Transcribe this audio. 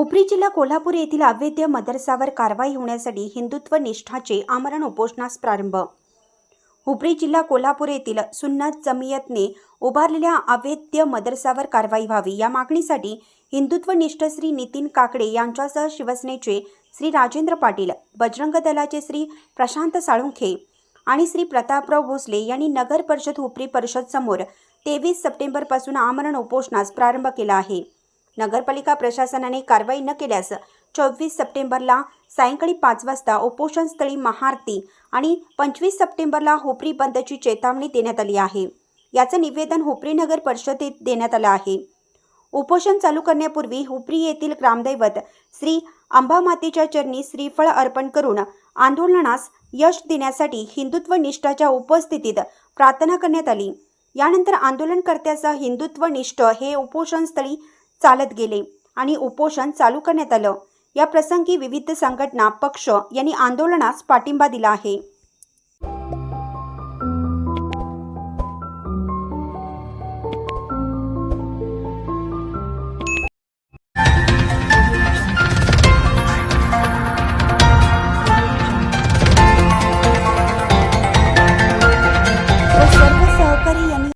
हुपरी जिल्हा कोल्हापूर येथील अवैध मदरसावर कारवाई होण्यासाठी हिंदुत्व निष्ठाचे आमरण उपोषणास प्रारंभ. हुपरी जिल्हा कोल्हापूर येथील सुन्नत जमियतने उभारलेल्या अवैध मदरसावर कारवाई व्हावी या मागणीसाठी हिंदुत्व निष्ठ श्री नितीन काकडे यांच्यासह शिवसेनेचे श्री राजेंद्र पाटील बजरंग दलाचे श्री प्रशांत साळुंखे आणि श्री प्रतापराव भोसले यांनी नगर परिषद हुपरी परिषद समोर तेवीस सप्टेंबरपासून आमरण उपोषणास प्रारंभ केला आहे. नगरपालिका प्रशासनाने कारवाई न केल्यास चोवीस सप्टेंबरला सायंकाळी पाच वाजता उपोषणस्थळी महाआरती आणि पंचवीस सप्टेंबरला होपरी बंदची चेतावणी देण्यात आली आहे. याचं निवेदन होपरी नगर परिषदेत देण्यात आलं आहे. उपोषण चालू करण्यापूर्वी हुपरी येथील ग्रामदैवत श्री अंबामातेच्या चरणी श्रीफळ अर्पण करून आंदोलनास यश देण्यासाठी हिंदुत्व निष्ठाच्या उपस्थितीत प्रार्थना करण्यात आली. यानंतर आंदोलनकर्त्यासह हिंदुत्व निष्ठ हे उपोषणस्थळी चालत गेले आणि उपोषण चालू करण्यात आलं. या प्रसंगी विविध संघटना पक्ष यांनी आंदोलनास पाठिंबा दिला आहे.